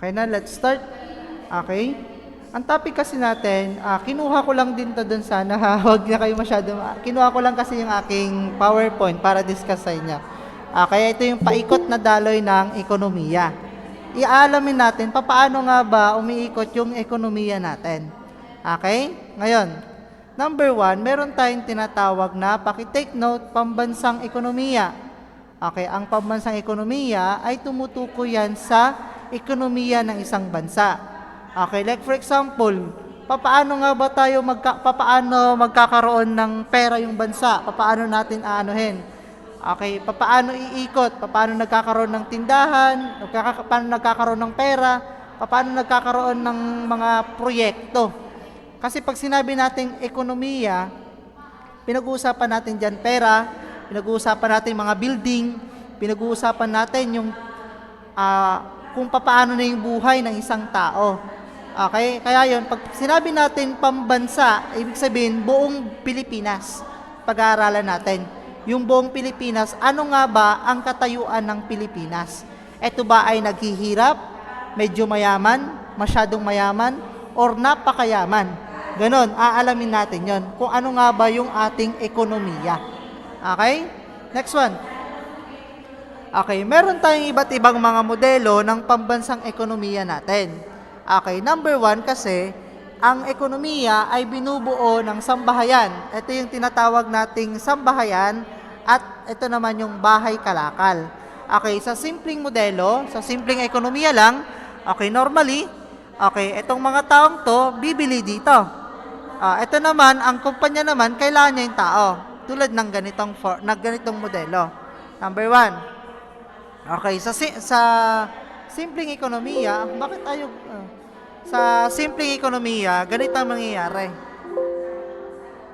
Okay na, let's start. Okay? Ang topic kasi natin, ah, kinuha ko lang din to dun sana, ha? Huwag na kayo masyado, ma- kinuha ko lang kasi yung aking PowerPoint para discuss sa inyo. Ah, kaya ito yung paikot na daloy ng ekonomiya. Iaalamin natin, papaano nga ba umiikot yung ekonomiya natin. Okay? Ngayon, number one, meron tayong tinatawag na, pakitake note, pambansang ekonomiya. Okay, ang pambansang ekonomiya ay tumutukoy yan sa ekonomiya ng isang bansa. Okay, like for example, papaano nga ba tayo magka, papaano magkakaroon ng pera yung bansa? Papaano natin aanuhin? Okay, papaano iikot? Papaano nagkakaroon ng tindahan? Paano nagkakaroon ng pera? Paano nagkakaroon ng mga proyekto? Kasi pag sinabi nating ekonomiya, pinag-uusapan natin dyan pera, pinag-uusapan natin mga building, pinag-uusapan natin yung ah, kung papaano na yung buhay ng isang tao. Okay? Kaya yon pag sinabi natin pambansa, ibig sabihin buong Pilipinas. Pag-aaralan natin. Yung buong Pilipinas, ano nga ba ang katayuan ng Pilipinas? Ito ba ay naghihirap, medyo mayaman, masyadong mayaman, or napakayaman? Ganon, aalamin natin yon kung ano nga ba yung ating ekonomiya. Okay? Next one. Okay, meron tayong iba't ibang mga modelo ng pambansang ekonomiya natin. Okay, number one kasi, ang ekonomiya ay binubuo ng sambahayan. Ito yung tinatawag nating sambahayan at ito naman yung bahay kalakal. Okay, sa simpleng modelo, sa simpleng ekonomiya lang, okay, normally, okay, itong mga taong to, bibili dito. Ah, ito naman, ang kumpanya naman, kailangan niya yung tao. Tulad ng ganitong, for, ng ganitong modelo. Number one. Okay, sa, sa simpleng ekonomiya, bakit tayo, ah, sa simpleng ekonomiya, ganito ang mangyayari.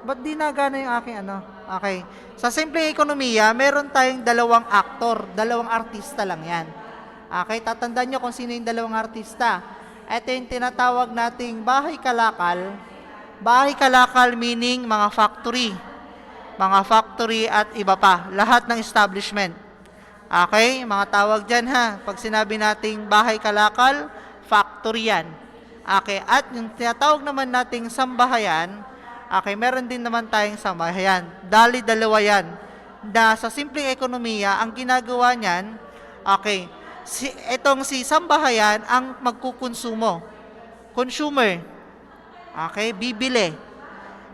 Ba't di na gana yung aking ano? Okay. Sa simpleng ekonomiya, meron tayong dalawang aktor, dalawang artista lang yan. Okay, tatandaan nyo kung sino yung dalawang artista. Ito yung tinatawag nating bahay kalakal. Bahay kalakal meaning mga factory. Mga factory at iba pa. Lahat ng establishment. Okay, mga tawag dyan ha. Pag sinabi nating bahay kalakal, factory yan. Okay, at yung tinatawag naman nating sambahayan, okay, meron din naman tayong sambahayan. Dali dalawa yan. Na sa simpleng ekonomiya, ang ginagawa niyan, okay, si, itong si sambahayan ang magkukonsumo. Consumer. Okay, bibili.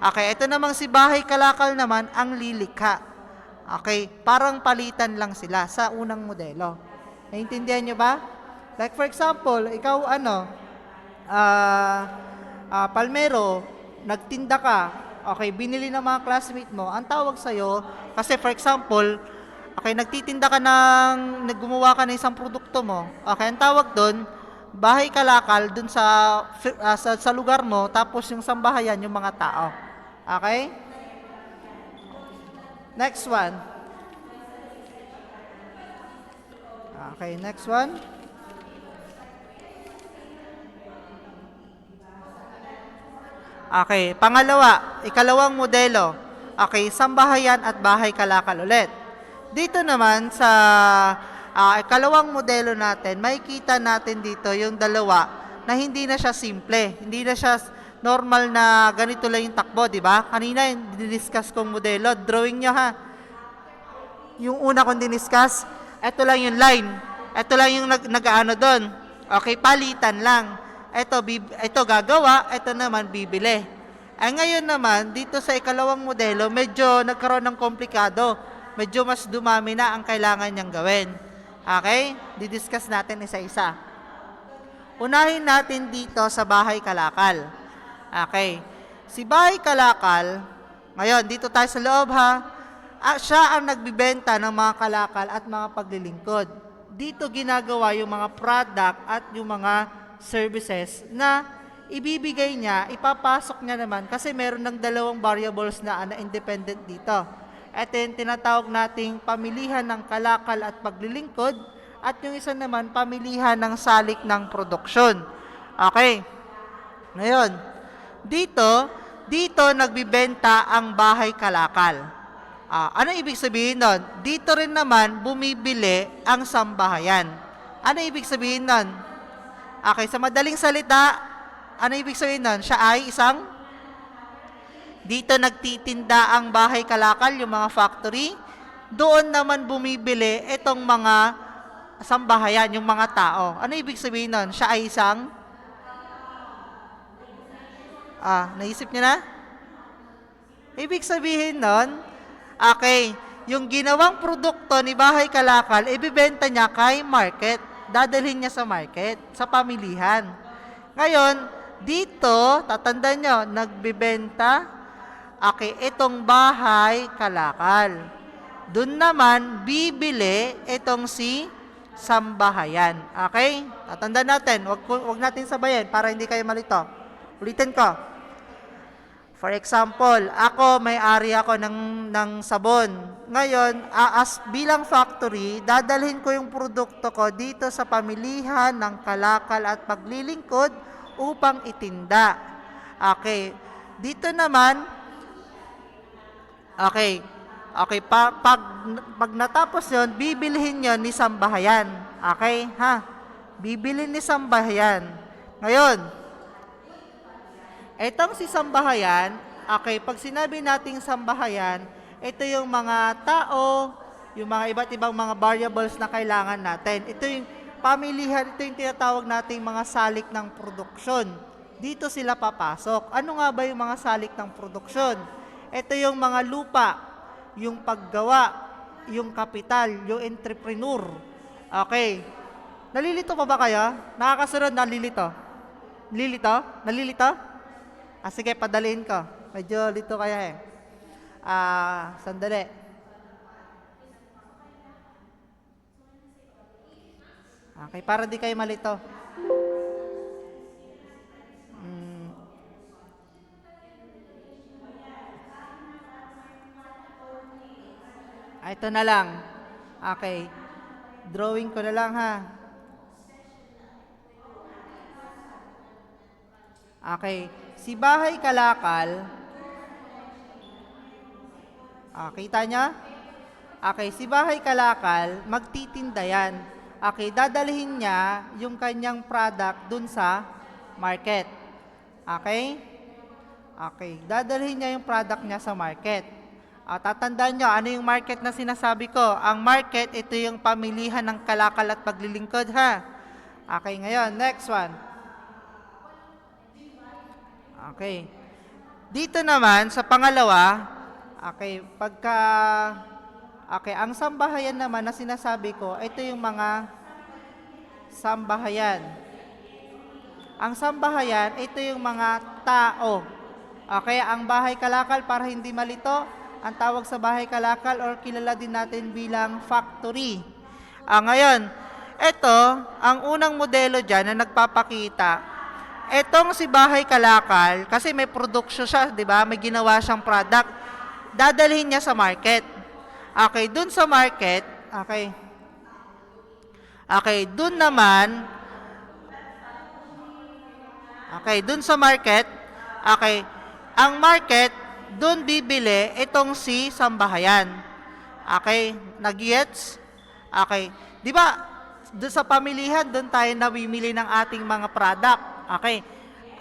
Okay, ito namang si bahay kalakal naman ang lilikha. Okay, parang palitan lang sila sa unang modelo. Naintindihan nyo ba? Like for example, ikaw ano, ah ah, palmero, nagtinda ka, okay, binili ng mga classmate mo, ang tawag sa'yo, kasi for example, okay, nagtitinda ka ng, naggumawa ka ng isang produkto mo, okay, ang tawag doon, bahay kalakal dun sa, ah, sa, sa lugar mo, tapos yung sambahayan, yung mga tao. Okay? Next one. Okay, next one. Okay, pangalawa, ikalawang modelo. Okay, sambahayan at bahay kalakal ulit. Dito naman sa ah, ikalawang modelo natin, makikita natin dito yung dalawa na hindi na siya simple. Hindi na siya normal na ganito lang yung takbo, di ba? Kanina yung diniscuss kong modelo, drawing nyo ha. Yung una kong diniscuss, eto lang yung line. Eto lang yung nag, nag-ano doon. Okay, palitan lang. Ito, bib, ito gagawa, ito naman bibili. Ay ngayon naman, dito sa ikalawang modelo, medyo nagkaroon ng komplikado. Medyo mas dumami na ang kailangan niyang gawin. Okay? Didiscuss natin isa-isa. Unahin natin dito sa bahay kalakal. Okay. Si bahay kalakal, ngayon, dito tayo sa loob ha, ah, siya ang nagbibenta ng mga kalakal at mga paglilingkod. Dito ginagawa yung mga product at yung mga services na ibibigay niya, ipapasok niya naman kasi meron ng dalawang variables na, na independent dito. Ito yung tinatawag nating pamilihan ng kalakal at paglilingkod at yung isa naman pamilihan ng salik ng produksyon. Okay. Ngayon, dito, dito nagbibenta ang bahay kalakal. Ah, ano ibig sabihin nun? Dito rin naman bumibili ang sambahayan. Ano ibig sabihin nun? Okay, sa madaling salita, ano ibig sabihin nun? Siya ay isang dito nagtitinda ang bahay kalakal, yung mga factory. Doon naman bumibili itong mga sambahayan, yung mga tao. Ano ibig sabihin nun? Siya ay isang Ah, naisip niyo na? Ibig sabihin nun, okay, yung ginawang produkto ni Bahay Kalakal, ibibenta niya kay market. Dadalhin niya sa market, sa pamilihan. Ngayon, dito, tatandaan nyo, nagbibenta, okay, itong Bahay Kalakal. Doon naman, bibili itong si Sambahayan. Okay? Tatandaan natin, wag, wag natin sabayan para hindi kayo malito. Ulitin ko. For example, ako may-ari ako ng, ng sabon. Ngayon, as bilang factory, dadalhin ko yung produkto ko dito sa pamilihan ng kalakal at paglilingkod upang itinda. Okay. Dito naman, okay, okay, pa, pag, pag natapos yon bibilhin yon ni Sambahayan. Okay, ha? Bibilhin ni Sambahayan. Ngayon, Etong si sambahayan, okay, pag sinabi nating sambahayan, ito yung mga tao, yung mga iba't ibang mga variables na kailangan natin. Ito yung pamilihan, ito yung tinatawag nating mga salik ng produksyon. Dito sila papasok. Ano nga ba yung mga salik ng produksyon? Ito yung mga lupa, yung paggawa, yung kapital, yung entrepreneur. Okay. Nalilito pa ba kayo? Nakakasunod, nalilito. Nalilito? Nalilito? Ah, sige, padaliin ko. Medyo lito kaya eh. Ah, sandali. Okay, para di kayo malito. Mm. Ah, ito na lang. Okay. Drawing ko na lang ha. Okay. Si Bahay Kalakal, ah, kita niya? Okay, si Bahay Kalakal, magtitinda yan. Okay, dadalhin niya yung kanyang product dun sa market. Okay? Okay, dadalhin niya yung product niya sa market. Ah, tatandaan niyo, ano yung market na sinasabi ko? Ang market, ito yung pamilihan ng kalakal at paglilingkod, ha? Okay, ngayon, next one. Okay. Dito naman, sa pangalawa, okay, pagka, okay, ang sambahayan naman na sinasabi ko, ito yung mga sambahayan. Ang sambahayan, ito yung mga tao. Okay, ang bahay kalakal, para hindi malito, ang tawag sa bahay kalakal or kilala din natin bilang factory. Ah, ngayon, ito, ang unang modelo dyan na nagpapakita, etong si Bahay Kalakal, kasi may production siya, di ba? May ginawa siyang product. Dadalhin niya sa market. Okay, dun sa market, okay. Okay, dun naman, okay, dun sa market, okay, ang market, dun bibili itong si Sambahayan. Okay, nag-gets? Okay, di ba, doon sa pamilihan, doon tayo namimili ng ating mga product. Okay.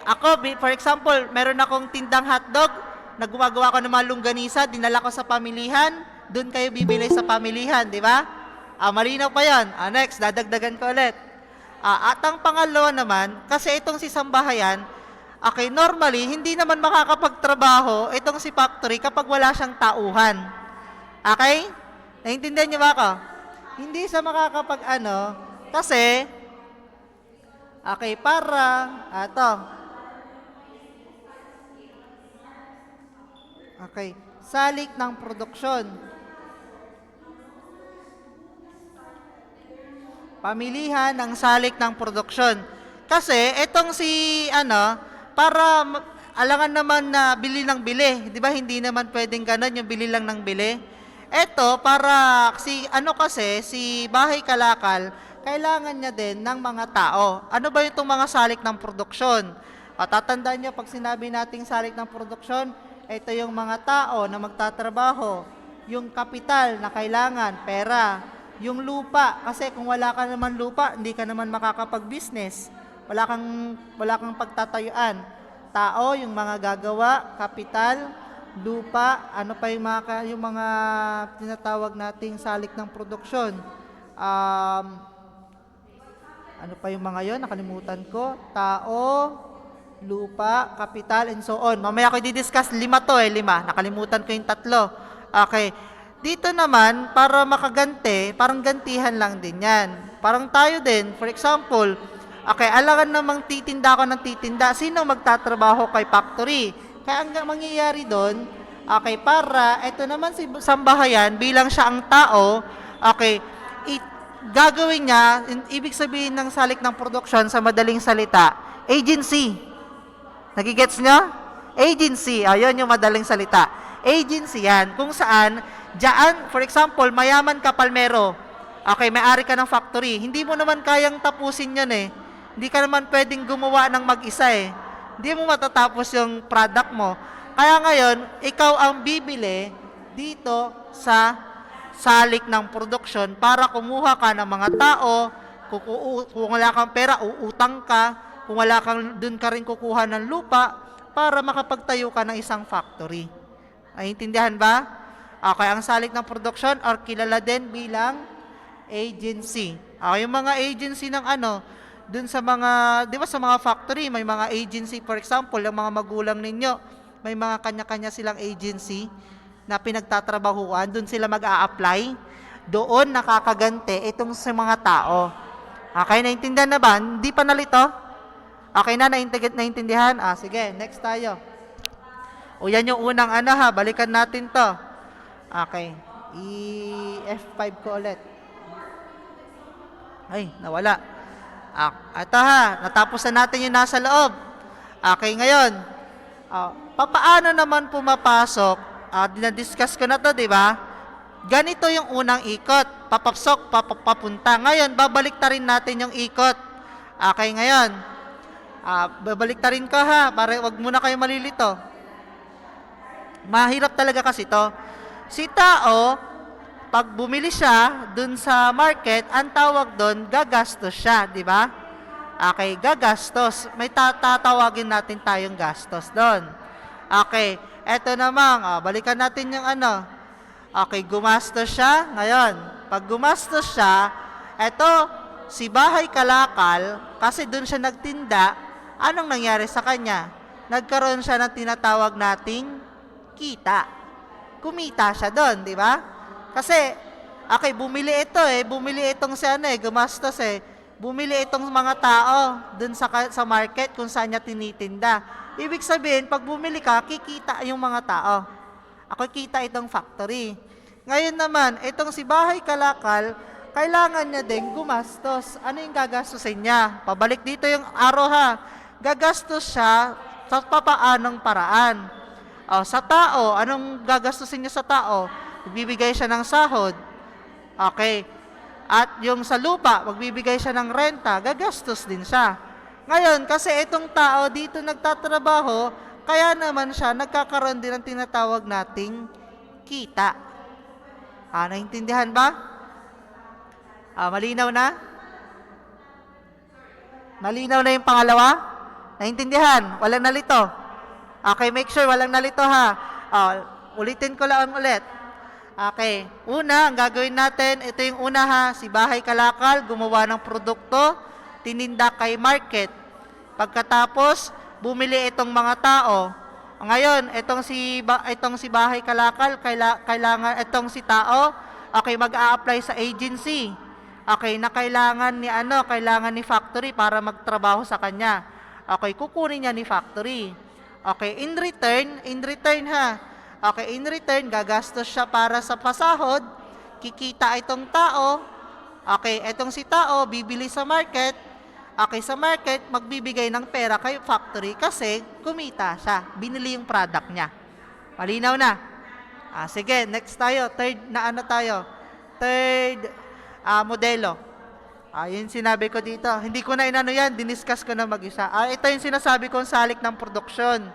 Ako, for example, meron akong tindang hotdog, nagumagawa ko ng mga longganisa, dinala ko sa pamilihan, doon kayo bibili sa pamilihan, di ba? Ah, malinaw pa yan. Ah, next, dadagdagan ko ulit. Ah, at ang pangalawa naman, kasi itong si Sambahayan, okay, normally, hindi naman makakapagtrabaho itong si factory kapag wala siyang tauhan. Okay? Naintindihan niyo ba ako? Hindi siya makakapag ano, kasi, okay, para, ato, okay, salik ng produksyon. Pamilihan ng salik ng produksyon. Kasi, itong si, ano, para, alangan naman na bili ng bili. Di ba, hindi naman pwedeng ganun, yung bili lang ng bili. Eto, para si ano kasi, si Bahay Kalakal, kailangan niya din ng mga tao. Ano ba itong mga salik ng produksyon? O, tatandaan niyo, pag sinabi nating salik ng produksyon, ito yung mga tao na magtatrabaho, yung kapital na kailangan, pera, yung lupa, kasi kung wala ka naman lupa, hindi ka naman makakapag-business. Wala kang, wala kang pagtatayuan. Tao, yung mga gagawa, kapital, lupa, ano pa yung mga, yung mga tinatawag nating salik ng produksyon. Um, ano pa yung mga yon nakalimutan ko. Tao, lupa, kapital, and so on. Mamaya ko i-discuss. Lima to eh, lima. Nakalimutan ko yung tatlo. Okay. Dito naman, para makagante, parang gantihan lang din yan. Parang tayo din, for example, okay, alangan namang titinda ako ng titinda. Sino magtatrabaho kay factory? Kaya ang mangyayari doon, okay, para, eto naman si Sambahayan, bilang siya ang tao, okay, gagawin niya, in- ibig sabihin ng salik ng production sa madaling salita, agency. Nagigets nyo? Agency. Ayun yung madaling salita. Agency yan. Kung saan, dyan, for example, mayaman ka palmero. Okay, may-ari ka ng factory. Hindi mo naman kayang tapusin yan eh. Hindi ka naman pwedeng gumawa ng mag-isa eh. Hindi mo matatapos yung product mo. Kaya ngayon, ikaw ang bibili dito sa salik ng production para kumuha ka ng mga tao, kung, kung wala kang pera, uutang ka, kung wala kang dun ka rin kukuha ng lupa para makapagtayo ka ng isang factory. Naiintindihan ba? Okay, ang salik ng production or kilala din bilang agency. Okay, yung mga agency ng ano, dun sa mga, di ba sa mga factory, may mga agency, for example, yung mga magulang ninyo, may mga kanya-kanya silang agency na pinagtatrabahuan, dun sila mag apply doon nakakagante itong sa mga tao. Okay, naintindihan na ba? Hindi pa nalito? Okay na, naintindihan? Ah, sige, next tayo. O yan yung unang ano ha, balikan natin to. Okay, i-F5 ko ulit. Ay, nawala. Ah, ito ha, natapos na natin yung nasa loob. Okay, ngayon, ah, papaano naman pumapasok? Ah, dinadiscuss ko na to, di ba? Ganito yung unang ikot. Papapsok, papapunta. Ngayon, babalik ta rin natin yung ikot. Okay, ngayon. Ah, babalik ta rin ka ha, para wag muna kayo malilito. Mahirap talaga kasi to. Si tao, pag bumili siya dun sa market, ang tawag doon, gagastos siya, di ba? Okay, gagastos. May ta- tatawagin natin tayong gastos doon. Okay, eto naman, ah, balikan natin yung ano. Okay, gumastos siya. Ngayon, pag gumastos siya, eto, si Bahay Kalakal, kasi doon siya nagtinda, anong nangyari sa kanya? Nagkaroon siya ng tinatawag nating kita. Kumita siya doon, di ba? Kasi, okay, bumili ito eh, bumili itong si ano eh, gumastos eh. Bumili itong mga tao dun sa, sa market kung saan niya tinitinda. Ibig sabihin, pag bumili ka, kikita yung mga tao. Ako kita itong factory. Ngayon naman, itong si Bahay Kalakal, kailangan niya din gumastos. Ano yung gagastusin niya? Pabalik dito yung araw ha. Gagastos siya sa papaanong paraan. O, sa tao, anong gagastusin niya sa tao? Magbibigay siya ng sahod. Okay. At yung sa lupa, magbibigay siya ng renta, gagastos din siya. Ngayon, kasi itong tao dito nagtatrabaho, kaya naman siya nagkakaroon din ng tinatawag nating kita. Ah, naintindihan ba? Ah, malinaw na? Malinaw na yung pangalawa? Naintindihan? Walang nalito? Okay, make sure walang nalito ha. Ah, ulitin ko lang ulit. Okay, una, ang gagawin natin, ito yung una ha, si Bahay Kalakal, gumawa ng produkto, tininda kay market. Pagkatapos, bumili itong mga tao. Ngayon, itong si itong si Bahay Kalakal, kaila, kailangan itong si tao, okay, mag-a-apply sa agency. Okay, na kailangan ni ano, kailangan ni factory para magtrabaho sa kanya. Okay, kukunin niya ni factory. Okay, in return, in return ha. Okay, in return, gagastos siya para sa pasahod, kikita itong tao. Okay, itong si tao, bibili sa market. Okay, sa market, magbibigay ng pera kay factory kasi kumita siya. Binili yung product niya. Malinaw na. Ah, sige, next tayo. Third na ano tayo? Third ah, modelo. Ah, yun sinabi ko dito. Hindi ko na inano yan, diniscuss ko na mag-isa. Ah, ito yung sinasabi kong salik ng produksyon.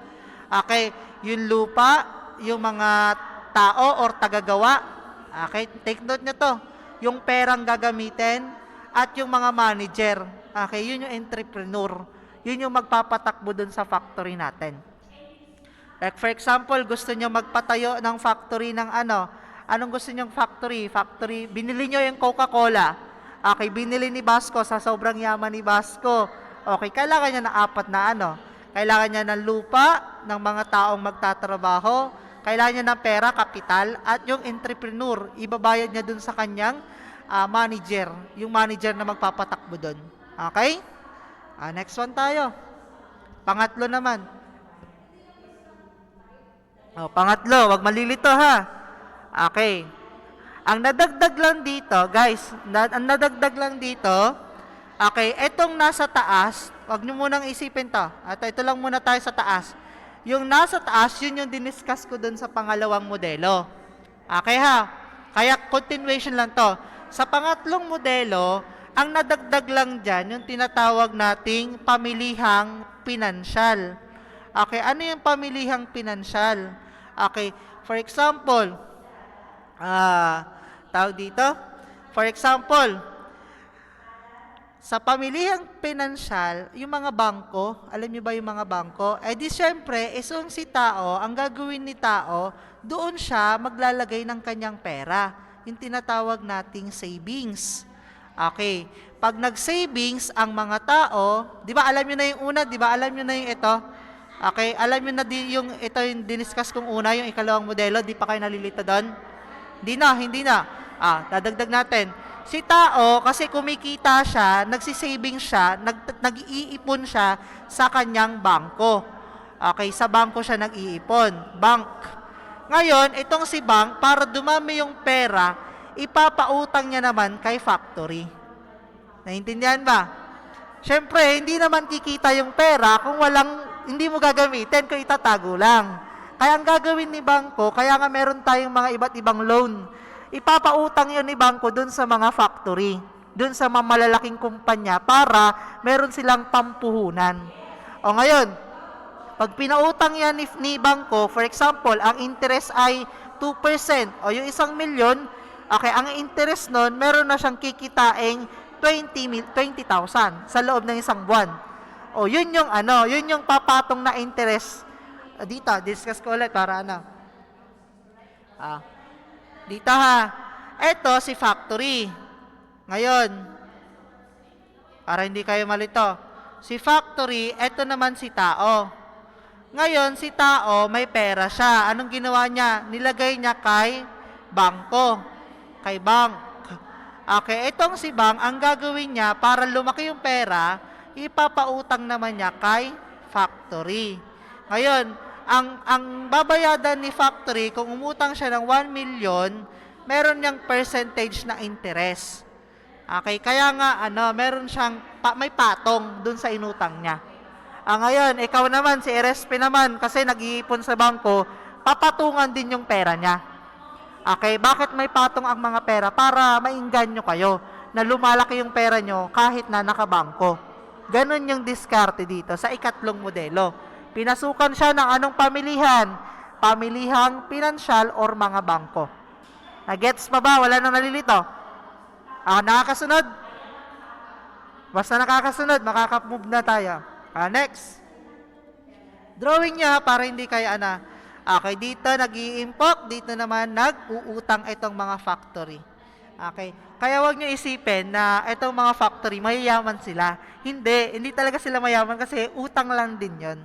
Okay, yung lupa, yung mga tao or tagagawa. Okay, take note nyo to. Yung perang gagamitin, at yung mga manager. Okay, yun yung entrepreneur. Yun yung magpapatakbo dun sa factory natin. Like for example, gusto nyo magpatayo ng factory ng ano? Anong gusto nyong factory? Factory, binili nyo yung Coca-Cola. Okay, binili ni Basco sa sobrang yaman ni Basco. Okay, kailangan niya ng apat na ano? Kailangan niya ng lupa, ng mga taong magtatrabaho, kailangan niya ng pera, kapital, at yung entrepreneur, ibabayad niya dun sa kanyang ah, manager, yung manager na magpapatakbo dun. Okay? Ah, next one tayo. Pangatlo naman. Oh, pangatlo, wag malilito ha. Okay. Ang nadagdag lang dito, guys, na, ang nadagdag lang dito, okay, etong nasa taas, wag nyo munang isipin to. At ito lang muna tayo sa taas. Yung nasa taas, yun yung diniscuss ko dun sa pangalawang modelo. Okay ha? Kaya continuation lang to. Sa pangatlong modelo, ang nadagdag lang dyan, yung tinatawag nating pamilihang pinansyal. Okay, ano yung pamilihang pinansyal? Okay, for example, ah, tawag dito, for example, sa pamilihang pinansyal, yung mga bangko, alam niyo ba yung mga bangko? Eh di syempre, isang si tao, ang gagawin ni tao, doon siya maglalagay ng kanyang pera. Yung tinatawag nating savings. Okay. Pag nag-savings ang mga tao, di ba alam niyo na yung una, di ba alam niyo na yung ito? Okay, alam niyo na di, yung ito yung diniscuss kong una, yung ikalawang modelo, di pa kayo nalilito doon? Hindi na, hindi na. Ah, dadagdag natin. Si tao, kasi kumikita siya, nagsisaving siya, nag, nag-iipon siya sa kanyang bangko. Okay, sa bangko siya nag-iipon. Bank. Ngayon, itong si bank, para dumami yung pera, ipapautang niya naman kay factory. Naintindihan ba? Siyempre, hindi naman kikita yung pera kung walang, hindi mo gagamitin kung itatago lang. Kaya ang gagawin ni bangko, kaya nga meron tayong mga iba't ibang loan. Ipapautang yun ni bangko dun sa mga factory, dun sa mga malalaking kumpanya para meron silang pampuhunan. O ngayon, pag pinautang yan ni, ni bangko, for example, ang interest ay 2%, o yung isang milyon, okay, ang interest nun, meron na siyang kikitaing 20 mil, 20,000 sa loob ng isang buwan. O yun yung ano, yun yung papatong na interest. Dito, discuss ko ulit para ano. Ah, dito ha. Ito si factory. Ngayon, para hindi kayo malito. Si factory, ito naman si tao. Ngayon, si tao, may pera siya. Anong ginawa niya? Nilagay niya kay bangko. Kay bank. Okay, itong si bank, ang gagawin niya, para lumaki yung pera, ipapautang naman niya kay factory. Ngayon, ang, ang babayadan ni factory, kung umutang siya ng 1 million, meron niyang percentage na interest. Okay, kaya nga, ano, meron siyang, pa, may patong dun sa inutang niya. Ah, ngayon, ikaw naman, si RSP naman, kasi nag-iipon sa bangko, papatungan din yung pera niya. Okay, bakit may patong ang mga pera? Para mainganyo kayo na lumalaki yung pera nyo kahit na nakabangko. Ganon yung diskarte dito sa ikatlong modelo. Pinasukan siya ng anong pamilihan? Pamilihang pinansyal or mga bangko. Nagets pa ba? Wala nang nalilito? Ah, nakakasunod? Basta nakakasunod, makaka-move na tayo. Ah, next. Drawing niya para hindi kayo ana. Okay, dito nag iimpok dito naman nag-uutang itong mga factory. Okay. Kaya wag niyo isipin na itong mga factory, mayayaman sila. Hindi, hindi talaga sila mayaman kasi utang lang din 'yon.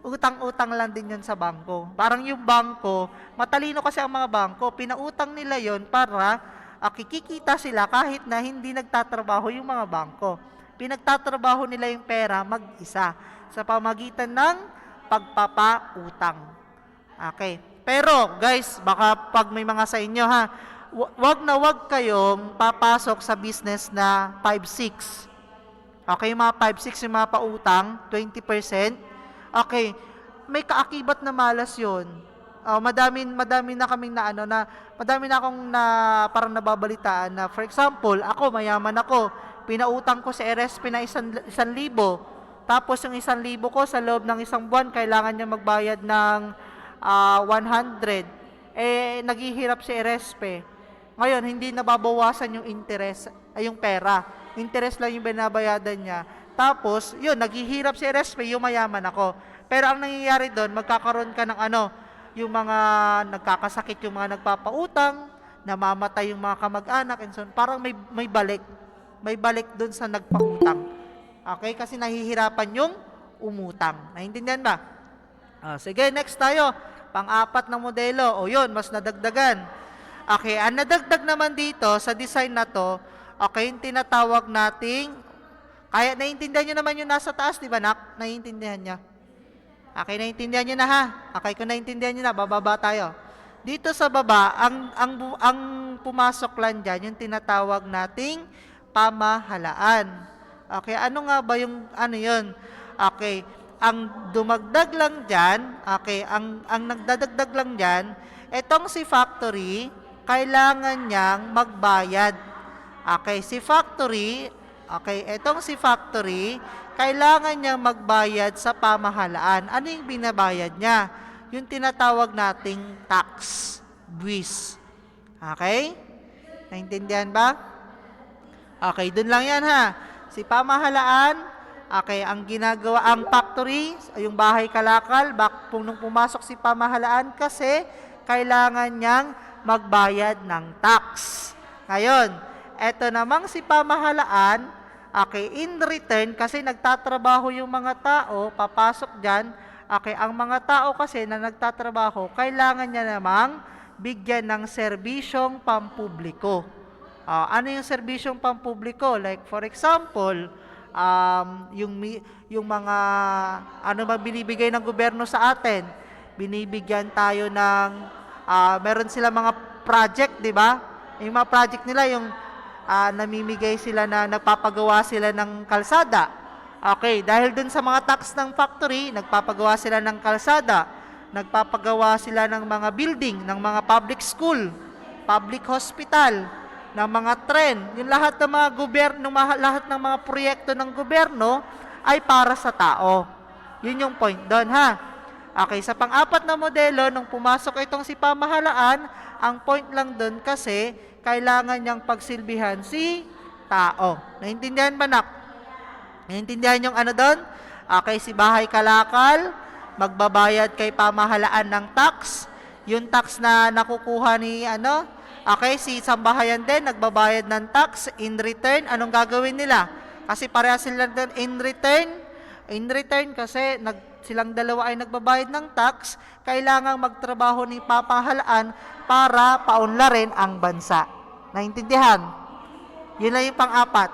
Utang-utang lang din 'yon sa bangko. Parang yung bangko, matalino kasi ang mga bangko, pinautang nila 'yon para uh, sila kahit na hindi nagtatrabaho yung mga bangko. Pinagtatrabaho nila yung pera mag-isa sa pamagitan ng pagpapautang. Okay. Pero, guys, baka pag may mga sa inyo ha, wa- wag na wag kayong papasok sa business na 5-6. Okay, mga 5-6 yung mga pautang, 20%. Okay, may kaakibat na malas yun. Oh, madami, madami na kaming na ano na madami na akong na parang nababalitaan na for example, ako mayaman ako, pinautang ko sa RSP na isang, isang libo. Tapos yung isang libo ko sa loob ng isang buwan kailangan niya magbayad ng ah, 100, eh, naghihirap si RSP. Ngayon, hindi nababawasan yung interest, ay yung pera. interest lang yung binabayadan niya. Tapos, yun, naghihirap si RSP, yung mayaman ako. Pero ang nangyayari doon, magkakaroon ka ng ano, yung mga nagkakasakit, yung mga nagpapautang, namamatay yung mga kamag-anak, and so. Parang may, may balik. May balik doon sa nagpautang. Okay? Kasi nahihirapan yung umutang. Naintindihan ba? Ah, sige, next tayo. Pang-apat na modelo. O yun, mas nadagdagan. Okay, ang nadagdag naman dito sa design na to, okay, yung tinatawag nating, kaya naiintindihan nyo naman yung nasa taas, di ba, nak? Naiintindihan niya. Okay, naiintindihan nyo na ha? Okay, kung naiintindihan nyo na, bababa tayo. Dito sa baba, ang, ang, ang pumasok lang dyan, yung tinatawag nating pamahalaan. Okay, ano nga ba yung, ano yun? Okay, ang dumagdag lang dyan, okay, ang, ang nagdadagdag lang dyan, etong si factory, kailangan niyang magbayad. Okay, si factory, okay, etong si factory, kailangan niyang magbayad sa pamahalaan. Ano yung binabayad niya? Yung tinatawag nating tax, buwis. Okay? Naintindihan ba? Okay, dun lang yan ha. Si pamahalaan, okay, ang ginagawa, ang factory, yung bahay kalakal, bak, nung pumasok si pamahalaan kasi kailangan niyang magbayad ng tax. Ngayon, eto namang si pamahalaan, okay, in return, kasi nagtatrabaho yung mga tao, papasok dyan, okay, ang mga tao kasi na nagtatrabaho, kailangan niya namang bigyan ng serbisyong pampubliko. Ah, ano yung serbisyong pampubliko? Like for example, um, yung yung mga ano ba binibigay ng gobyerno sa atin? Binibigyan tayo ng ah, meron sila mga project, 'di ba? Yung mga project nila yung ah, namimigay sila na nagpapagawa sila ng kalsada. Okay, dahil dun sa mga tax ng factory, nagpapagawa sila ng kalsada, nagpapagawa sila ng mga building, ng mga public school, public hospital, ng mga tren. Yung lahat ng mga gobyerno, lahat ng mga proyekto ng gobyerno ay para sa tao. Yun yung point doon, ha? Okay, sa pang-apat na modelo, nung pumasok itong si pamahalaan, ang point lang doon kasi kailangan niyang pagsilbihan si tao. Naintindihan ba, nak? Naintindihan yung ano doon? Okay, si bahay kalakal, magbabayad kay pamahalaan ng tax. Yung tax na nakukuha ni ano, okay, si sambahayan din, nagbabayad ng tax. In return, anong gagawin nila? Kasi pareha sila in return. In return kasi nag, silang dalawa ay nagbabayad ng tax, kailangang magtrabaho ni pamahalaan para paunlarin ang bansa. Naintindihan? Yun lang yung pang-apat.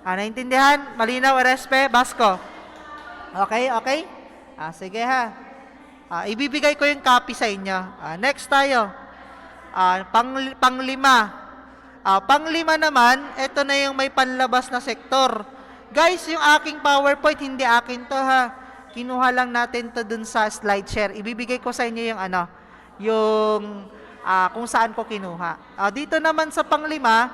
Ah, naintindihan? Malinaw, Respe, Basko. Okay, okay? Ah, sige ha. Ah, ibibigay ko yung copy sa inyo. Ah, next tayo. Ah, pang, panglima. Ah, panglima naman, ito na yung may panlabas na sektor. Guys, yung aking PowerPoint, hindi akin to ha. Kinuha lang natin to dun sa slide share. Ibibigay ko sa inyo yung ano, yung ah, kung saan ko kinuha. Ah, dito naman sa panglima,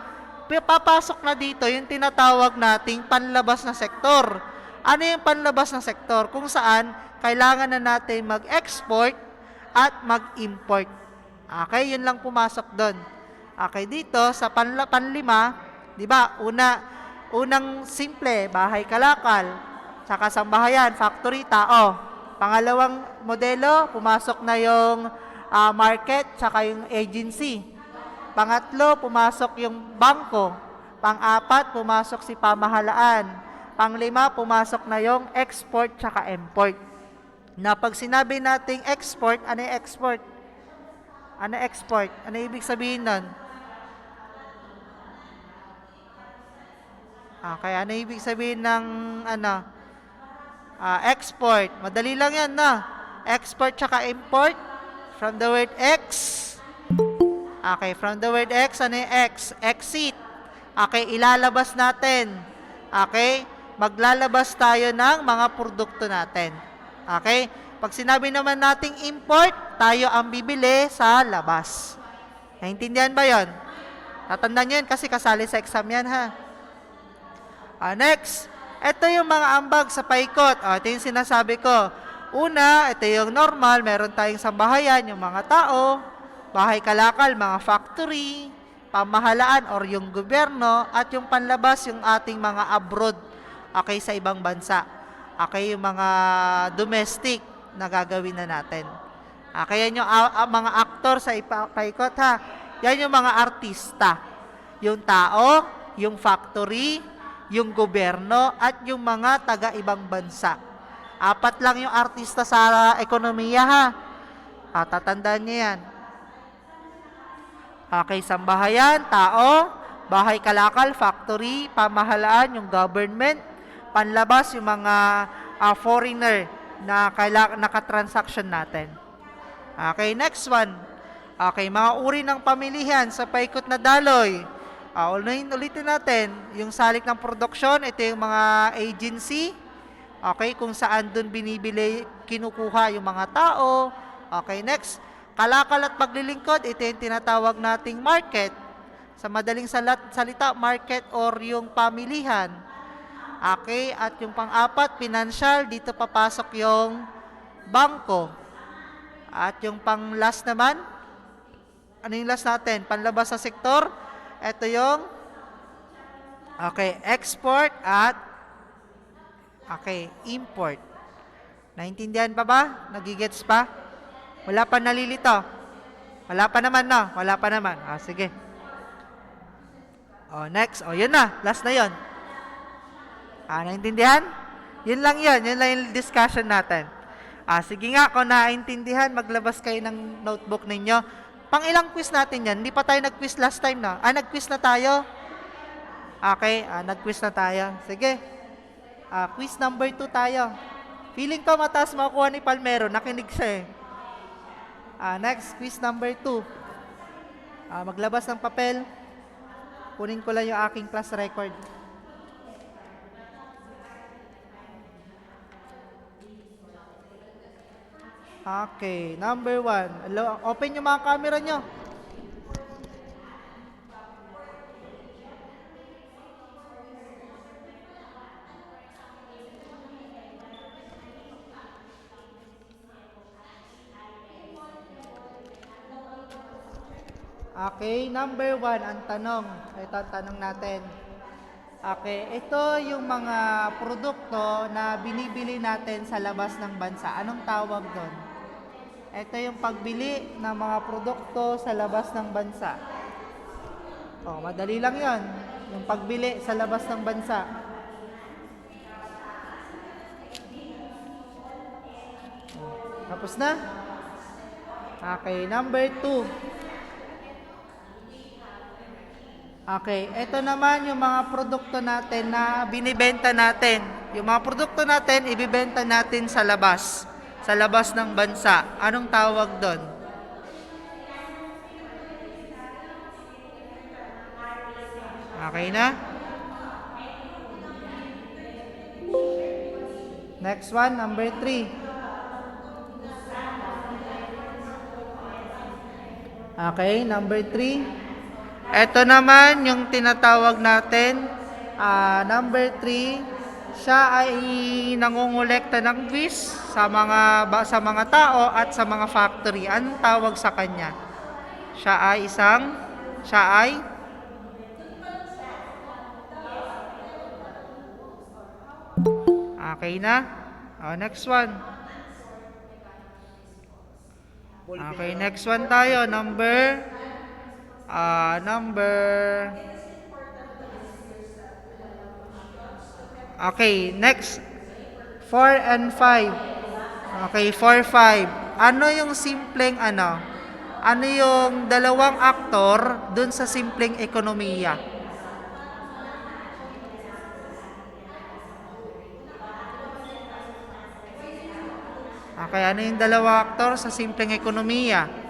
papasok na dito yung tinatawag nating panlabas na sektor. Ano yung panlabas na sektor? Kung saan kailangan na natin mag-export at mag-import. Okay, yun lang pumasok doon. Okay, dito sa panla, panlima, 'di ba? Una unang simple, bahay kalakal, saka sambahayan, factory, tao. Pangalawang modelo, pumasok na yung ah, market, saka yung agency. Pangatlo, pumasok yung bangko. Pang-apat, pumasok si pamahalaan. Panglima, pumasok na yung export tsaka import. Na pag sinabi nating export, ano yung export? Ano export? Ano ibig sabihin nun? Okay, ano ibig sabihin ng ano? Ah, export. Madali lang yan, na. Export tsaka import. From the word ex. Okay, from the word ex, ano yung ex? Exit. Okay, ilalabas natin. Okay? Maglalabas tayo ng mga produkto natin. Okay? Pag sinabi naman nating import, tayo ang bibili sa labas. Naintindihan ba yon? Tatandaan nyo yun kasi kasali sa exam yan ha. Ah, next, ito yung mga ambag sa paikot. Ah, ito yung sinasabi ko. Una, ito yung normal, meron tayong sambahayan, yung mga tao, bahay kalakal, mga factory, pamahalaan or yung gobyerno at yung panlabas yung ating mga abroad okay sa ibang bansa. Okay, yung mga domestic na gagawin na natin. Okay, yan yung ah, ah, mga aktor sa paikot ha. Yan yung mga artista. Yung tao, yung factory, yung gobyerno, at yung mga taga-ibang bansa. Apat lang yung artista sa ekonomiya ha. Ah, tatandaan niyo yan. Okay, sambahayan, tao, bahay kalakal, factory, pamahalaan, yung government, panlabas, yung mga ah, foreigner na kaila- nakatransaction natin. Okay, next one. Okay, mga uri ng pamilihan sa paikot na daloy. Uh, ulitin, ulitin natin, yung salik ng produksyon, ito yung mga agency. Okay, kung saan dun binibili, kinukuha yung mga tao. Okay, next. Kalakal at paglilingkod, ito yung tinatawag nating market. Sa madaling salat, salita, market or yung pamilihan. Okay, at yung pang-apat, financial, dito papasok yung bangko. At yung pang-last naman, ano yung last natin? Panlabas sa sektor, ito yung, okay, export at, okay, import. Naintindihan pa ba? Nagigets pa? Wala pa nalilito? Wala pa naman, no? Wala pa naman. Ah, sige. Oh, next. Oh, yun na. Last na yun. Ah, naintindihan? Yun lang yun. Yun lang yung discussion natin. Ah, sige nga, kung naintindihan, maglabas kayo ng notebook ninyo. Pang ilang quiz natin yan? Hindi pa tayo nag-quiz last time na. Ah, nag-quiz na tayo? Okay, ah, nag-quiz na tayo. Sige. Ah, quiz number 2 tayo. Feeling ko mataas makukuha ni Palmero. Nakinig siya eh. Ah, next, quiz number 2. Ah, maglabas ng papel. Kunin ko lang yung aking class record. Okay, number 1. Open yung mga camera nyo. Okay, number one, ang tanong. Ito ang tanong natin. Okay, ito yung mga produkto na binibili natin sa labas ng bansa. Anong tawag doon? Ito yung pagbili ng mga produkto sa labas ng bansa. Oh, madali lang yon. Yung pagbili sa labas ng bansa. Tapos na? Okay, number two. Okay, ito naman yung mga produkto natin na binibenta natin. Yung mga produkto natin, ibibenta natin sa labas. Sa labas ng bansa. Anong tawag doon? Okay na? Next one, number three. Okay, number three. Ito naman yung tinatawag natin, ah, number 3, siya ay nangungulekta ng quiz sa mga sa mga tao at sa mga factory. Anong tawag sa kanya? Siya ay isang siya ay Okay na? Oh, next one. Okay, next one tayo. Number Ah, number Okay, next 4 and 5. Okay, 4 5. Ano yung simpleng ano? Ano yung dalawang aktor dun sa simpleng ekonomiya? Okay, ano yung dalawa aktor sa simpleng ekonomiya?